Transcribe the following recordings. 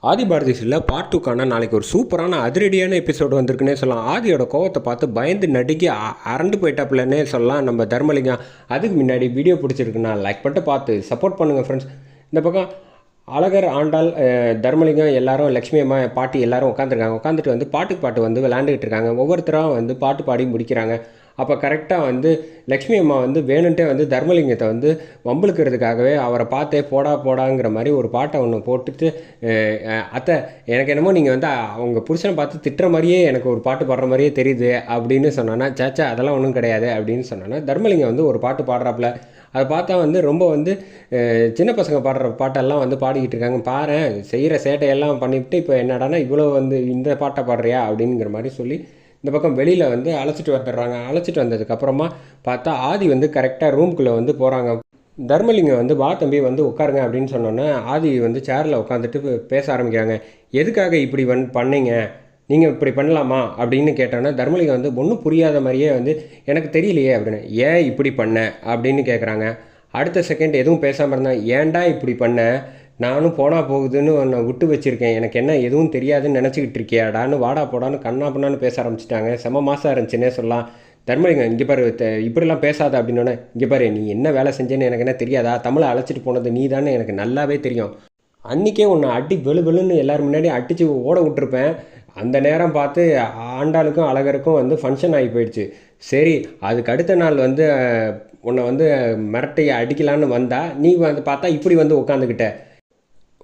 ஆதி சில பார்ட் டூக்கான நாளைக்கு ஒரு சூப்பரான அதிரடியான எபிசோடு வந்திருக்குன்னே சொல்லலாம். ஆதியோட கோவத்தை பார்த்து பயந்து நடுக்கி அ- அரண்டு போயிட்டாப்புலன்னே சொல்லலாம். நம்ம தர்மலிங்கம் அதுக்கு முன்னாடி வீடியோ பிடிச்சிருக்குண்ணா லைக் பண்ணிட்டு பார்த்து சப்போர்ட் பண்ணுங்கள் ஃப்ரெண்ட்ஸ் இந்த பக்கம் அழகர் ஆண்டாள் தர்மலிங்கம் எல்லாரும் லக்ஷ்மி அம்மா பாட்டி எல்லாரும் உட்காந்துருக்காங்க உட்காந்துட்டு வந்து பாட்டுக்கு பாட்டு வந்து விளையாண்டுக்கிட்டு இருக்காங்க. ஒவ்வொருத்தரும் வந்து பாட்டு பாடி முடிக்கிறாங்க. அப்போ கரெக்டாக வந்து லக்ஷ்மி அம்மா வந்து வேணுன்ட்டே வந்து தர்மலிங்கத்தை வந்து வம்பிழுக்கிறதுக்காகவே அவரை பார்த்தே போடா போடாங்கிற மாதிரி ஒரு பாட்டை ஒன்று போட்டுட்டு அத்தை எனக்கு என்னமோ நீங்கள் வந்து அவங்க புருஷனை பார்த்து திட்டுற மாதிரியே எனக்கு ஒரு பாட்டு பாடுற மாதிரியே தெரியுது அப்படின்னு சொன்னான்னா சேச்சா அதெல்லாம் ஒன்றும் கிடையாது அப்படின்னு சொன்னான்னா தர்மலிங்கம் வந்து ஒரு பாட்டு பாடுறாப்புல. அதை பார்த்தா வந்து ரொம்ப வந்து சின்ன பசங்க பாடுற பாட்டெல்லாம் வந்து பாடிக்கிட்டு இருக்காங்க. பாரு செய்கிற சேட்டையெல்லாம் பண்ணிவிட்டு இப்போ என்னடான்னா இவ்வளோ வந்து இந்த பாட்டை பாடுறியா? அப்படிங்கிற மாதிரி சொல்லி இந்த பக்கம் வெளியில் வந்து அழைச்சிட்டு வந்துடுறாங்க. அழைச்சிட்டு வந்ததுக்கப்புறமா பார்த்தா ஆதி வந்து கரெக்டாக ரூம்குள்ளே வந்து போகிறாங்க தர்மலிங்கம் வந்து வா தம்பி வந்து உட்காருங்க அப்படின்னு சொன்னோன்னே ஆதி வந்து சேரில் உட்காந்துட்டு பேச ஆரம்பிக்கிறாங்க. எதுக்காக இப்படி வந் பண்ணீங்க? நீங்கள் இப்படி பண்ணலாமா? அப்படின்னு கேட்டோன்னா தர்மலிங்கம் வந்து ஒன்றும் புரியாத மாதிரியே வந்து எனக்கு தெரியலையே அப்படின்னு ஏன் இப்படி பண்ண? அப்படின்னு கேட்குறாங்க அடுத்த செகண்ட் எதுவும் பேசாமல் இருந்தேன் ஏன்டா இப்படி பண்ண? நானும் போனால் போகுதுன்னு உன்னை விட்டு வச்சுருக்கேன். எனக்கு என்ன எதுவும் தெரியாதுன்னு நினச்சிக்கிட்டு இருக்கியாடான்னு வாடா போடான்னு கண்ணா பண்ணான்னு பேச ஆரம்பிச்சிட்டாங்க. செம மாதம் இருந்துச்சுன்னே சொல்லலாம். தர்மலிங்கம் இங்கே பாரு இப்படிலாம் பேசாத அப்படின்னோடனே இங்கே பாரு நீ என்ன வேலை செஞ்சேன்னு எனக்கு என்ன தெரியாதா? தமிழை அழைச்சிட்டு போனது நீ எனக்கு நல்லாவே தெரியும். அன்றைக்கே உன்னை அடி வெளு வெளுன்னு எல்லோரும் முன்னாடி அடித்து ஓட விட்டுருப்பேன். அந்த நேரம் பார்த்து ஆண்டாளுக்கும் அழகருக்கும் வந்து ஃபங்க்ஷன் ஆகி போயிடுச்சு. சரி அதுக்கு அடுத்த நாள் வந்து உன்னை வந்து மிரட்டையை அடிக்கலான்னு வந்தால் நீ வந்து பார்த்தா இப்படி வந்து உட்காந்துக்கிட்ட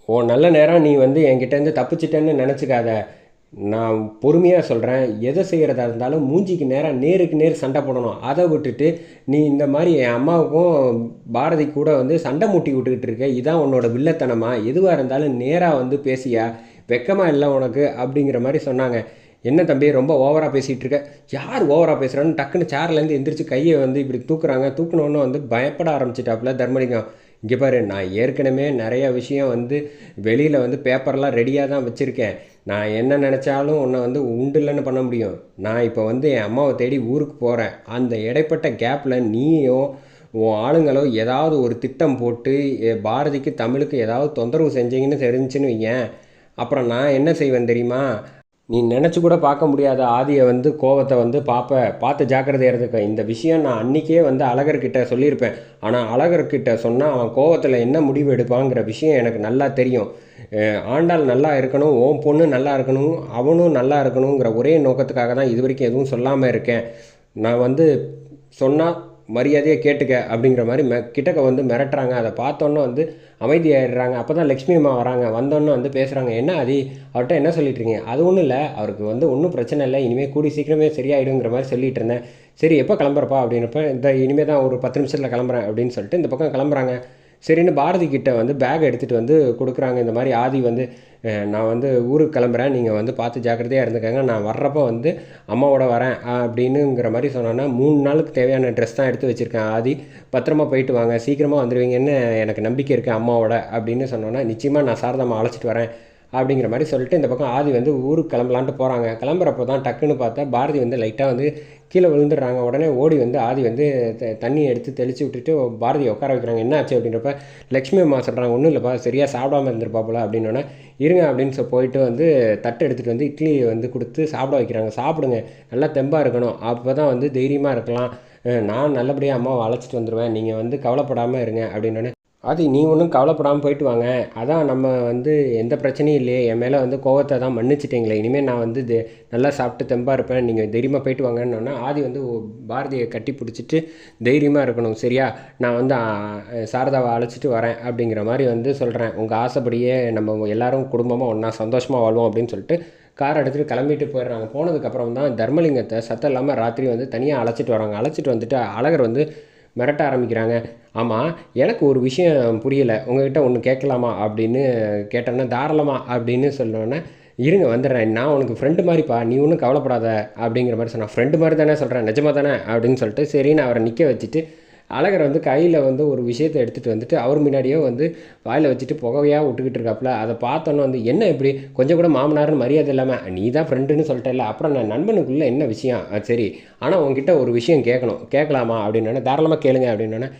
ஓ நல்ல நேரம் நீ வந்து என்கிட்டேருந்து தப்பிச்சிட்டேன்னு நினச்சிக்காத. நான் பொறுமையாக சொல்கிறேன் எதை செய்கிறதா இருந்தாலும் மூஞ்சிக்கு நேராக நேருக்கு நேர் சண்டை போடணும். அதை விட்டுட்டு நீ இந்த மாதிரி என் அம்மாவுக்கும் பாரதி கூட வந்து சண்டை மூட்டி விட்டுக்கிட்டு இருக்க. இதான் உன்னோட வில்லத்தனமா? எதுவாக இருந்தாலும் நேராக வந்து பேசியா? வெக்கமாக இல்லை உனக்கு? அப்படிங்கிற மாதிரி சொன்னாங்க. என்ன தம்பி ரொம்ப ஓவராக பேசிகிட்டு இருக்க? யார் ஓவராக பேசுகிறான்னு டக்குன்னு சேர்லேருந்து எந்திரிச்சு கையை வந்து இப்படி தூக்குறாங்க. தூக்குனோன்னு வந்து பயப்பட ஆரம்பிச்சிட்டாப்புல தர்மலிங்கம். இங்கே பாரு நான் ஏற்கனவே நிறைய விஷயம் வந்து வெளியில் வந்து பேப்பர்லாம் ரெடியாக தான் வச்சுருக்கேன். நான் என்ன நினச்சாலும் உன்னை வந்து உண்டுலன்னு பண்ண முடியும். நான் இப்போ வந்து என் அம்மாவை தேடி ஊருக்கு போகிறேன் அந்த இடைப்பட்ட கேப்பில் நீயும் உன் ஆளுங்களோ ஏதாவது ஒரு திட்டம் போட்டு பாரதிக்கு தமிழுக்கு ஏதாவது தொந்தரவு செஞ்சீங்கன்னு தெரிஞ்சுன்னு வையேன். அப்புறம் நான் என்ன செய்வேன் தெரியுமா? நீ நினச்சி கூட பார்க்க முடியாத ஆதியை வந்து கோவத்தை வந்து பார்ப்ப பார்த்து ஜாக்கிரதையாக இருந்துக்க இந்த விஷயம் நான் அன்றைக்கே வந்து அழகர்கிட்ட சொல்லியிருப்பேன். ஆனால் அழகர்கிட்ட சொன்னால் அவன் கோவத்தில் என்ன முடிவு எடுப்பாங்கிற விஷயம் எனக்கு நல்லா தெரியும். ஆண்டாள் நல்லா இருக்கணும் உன் பொண்ணு நல்லா இருக்கணும் அவனும் நல்லா இருக்கணுங்கிற ஒரே நோக்கத்துக்காக தான் இது வரைக்கும் எதுவும் சொல்லாமல் இருக்கேன். நான் வந்து சொன்னால் மரியாதையை கேட்டுக்க அப்படிங்கிற மாதிரி மெ கிட்டக்க வந்து மிரட்டுறாங்க. அதை பார்த்தோன்னே வந்து அமைதியாயிடுறாங்க. அப்போ தான் லக்ஷ்மி அம்மா வராங்க. வந்தோன்னே வந்து பேசுகிறாங்க என்ன அது அவர்கிட்ட என்ன சொல்லிட்டு இருக்கீங்க அது ஒன்றும் இல்லை. அவருக்கு வந்து ஒன்றும் பிரச்சனை இல்லை. இனிமேல் கூடி சீக்கிரமே சரியாயிடுங்கிற மாதிரி சொல்லிட்டு இருந்தேன். சரி எப்போ கிளம்புறப்பா? அப்படின்னப்ப இந்த இனிமேல் தான் ஒரு பத்து நிமிஷத்தில் கிளம்புறேன். அப்படின்னு சொல்லிட்டு இந்த பக்கம் கிளம்புறாங்க. சரின்னு பாரதி கிட்ட வந்து பேக் எடுத்துகிட்டு வந்து கொடுக்குறாங்க. இந்த மாதிரி ஆதி வந்து நான் வந்து ஊருக்கு கிளம்புறேன். நீங்கள் வந்து பார்த்து ஜாக்கிரதையாக இருந்துக்கங்க. நான் வர்றப்போ வந்து அம்மாவோட வரேன் அப்படின்னுங்கிற மாதிரி சொன்னோன்னா மூணு நாளுக்கு தேவையான ட்ரெஸ் தான் எடுத்து வச்சுருக்கேன். ஆதி பத்திரமா போயிட்டு வாங்க. சீக்கிரமாக வந்துடுவீங்கன்னு எனக்கு நம்பிக்கை இருக்குது அம்மாவோட அப்படின்னு சொன்னோன்னா நிச்சயமாக நான் சாரதாம்மா அழைச்சிட்டு வரேன். அப்படிங்கிற மாதிரி சொல்லிட்டு இந்த பக்கம் ஆதி வந்து ஊருக்கு கிளம்பலான்ட்டு போகிறாங்க கிளம்புறப்போ தான் டக்குன்னு பார்த்தா பாரதி வந்து லைட்டாக வந்து கீழே விழுந்துடுறாங்க. உடனே ஓடி வந்து ஆதி வந்து த- எடுத்து தெளித்து விட்டுட்டு பாரதியை உட்கார வைக்கிறாங்க. என்ன ஆச்சு? அப்படின்றப்ப லக்ஷ்மி அம்மா சொல்கிறாங்க ஒன்றும் இல்லைப்பா சரியாக சாப்பிடாம இருந்திருப்பாப்புல அப்படின்னோடனே இருங்க அப்படின்னு சொல்லி போயிட்டு வந்து தட்டு எடுத்துகிட்டு வந்து இட்லி வந்து கொடுத்து சாப்பிட வைக்கிறாங்க. சாப்பிடுங்க நல்லா தெம்பாக இருக்கணும். அப்போ தான் வந்து தைரியமாக இருக்கலாம். நான் நல்லபடியாக அம்மாவை அழைச்சிட்டு வந்துடுவேன் நீங்கள் வந்து கவலைப்படாமல் இருங்க அப்படின்னோடனே அது நீ ஒன்றும் கவலைப்படாமல் போயிட்டு வாங்க. அதான் நம்ம வந்து எந்த பிரச்சனையும் இல்லையே. என் மேலே வந்து கோவத்தை தான் மன்னிச்சிட்டிங்களே. இனிமேல் நான் வந்து இது நல்லா சாப்பிட்டு தெம்பாக இருப்பேன். நீங்கள் தைரியமாக போயிட்டு வாங்கன்னொன்னே ஆதி வந்து பாரதியை கட்டி பிடிச்சிட்டு தைரியமாக இருக்கணும். சரியா? நான் வந்து சாரதாவை அழைச்சிட்டு வரேன் அப்படிங்கிற மாதிரி வந்து சொல்கிறேன் உங்கள் ஆசைப்படியே நம்ம எல்லாரும் குடும்பமாக ஒன்றா சந்தோஷமாக வாழ்வோம் அப்படின்னு சொல்லிட்டு கார் எடுத்துகிட்டு கிளம்பிட்டு போயிடுறாங்க. போனதுக்கப்புறம் தான் தர்மலிங்கத்தை சத்தம் இல்லாமல் ராத்திரி வந்து தனியாக அழைச்சிட்டு வராங்க. அழைச்சிட்டு வந்துட்டு அழகர் வந்து மிரட்ட ஆரம்பிக்கிறாங்க. ஆமாம் எனக்கு ஒரு விஷயம் புரியலை. உங்ககிட்ட ஒன்று கேட்கலாமா அப்படின்னு கேட்டோன்னா தாராளமா அப்படின்னு சொன்னோன்னே இருங்க வந்துடுறேன். நான் உனக்கு ஃப்ரெண்டு மாதிரிப்பா நீ ஒன்றும் கவலைப்படாத அப்படிங்கிற மாதிரி சொன்னான். ஃப்ரெண்டு மாதிரி தானே சொல்கிறேன் நிஜமாக தானே அப்படின்னு சொல்லிட்டு சரின்னு அவரை நிற்க வச்சுட்டு அழகர் வந்து கையில் வந்து ஒரு விஷயத்தை எடுத்துகிட்டு வந்துட்டு அவர் முன்னாடியே வந்து வாயில் வச்சுட்டு புகவையாக விட்டுக்கிட்டு இருக்காப்புல. அதை பார்த்தோன்னே வந்து என்ன இப்படி? கொஞ்சம் கூட மாமனார்னு மரியாதை இல்லாமல் நீ தான் ஃப்ரெண்டுன்னு சொல்லிட்டல அப்புறம் நான் நண்பனுக்குள்ளே என்ன விஷயம்? சரி. ஆனால் உங்ககிட்ட ஒரு விஷயம் கேட்கணும். கேட்கலாமா? அப்படின்னா தாராளமாக கேளுங்க. அப்படின்னோடனே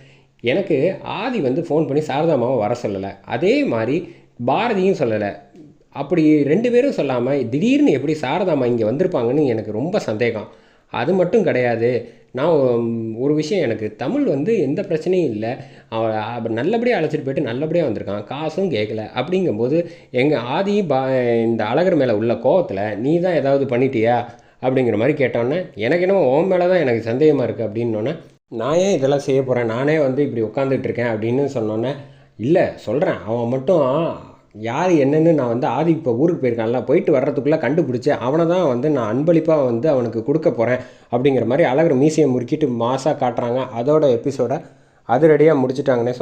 எனக்கு ஆதி வந்து ஃபோன் பண்ணி சாரதாமாவை வர சொல்லலை. அதே மாதிரி பாரதியும் சொல்லலை. அப்படி ரெண்டு பேரும் சொல்லாமல் திடீர்னு எப்படி சாரதாமா இங்கே வந்திருப்பாங்கன்னு எனக்கு ரொம்ப சந்தேகம். அது மட்டும் கிடையாது. நான் ஒரு விஷயம் எனக்கு தமிழ் வந்து எந்த பிரச்சனையும் இல்லை. அவன் நல்லபடியாக அழைச்சிட்டு போயிட்டு நல்லபடியாக வந்திருக்கான். காசும் கேட்கல அப்படிங்கும்போது எங்கள் ஆதி பா இந்த அழகர் மேலே உள்ள கோவத்தில் நீ தான் ஏதாவது பண்ணிட்டியா? அப்படிங்கிற மாதிரி கேட்டோன்னே எனக்கு என்னமோ உன் மேலே தான் எனக்கு சந்தேகமாக இருக்குது அப்படின்னோடனே நான் ஏன் இதெல்லாம் செய்ய போகிறேன் நானே வந்து இப்படி உட்காந்துட்டு இருக்கேன். அப்படின்னு சொன்னோன்னே இல்லை சொல்கிறேன் அவன் மட்டும் யார் என்னென்னு நான் வந்து ஆதி இப்போ ஊருக்கு போயிருக்கான்ல போயிட்டு வர்றதுக்குள்ளே கண்டுபிடிச்சி அவனை தான் வந்து நான் அன்பளிப்பாக வந்து அவனுக்கு கொடுக்க போகிறேன் அப்படிங்கிற மாதிரி அழகர் மீசையை முறுக்கிட்டு மாசாக காட்டுறாங்க. அதோட எபிசோட அதிரடியாக முடிச்சுட்டாங்கன்னே சொல்லலாம்.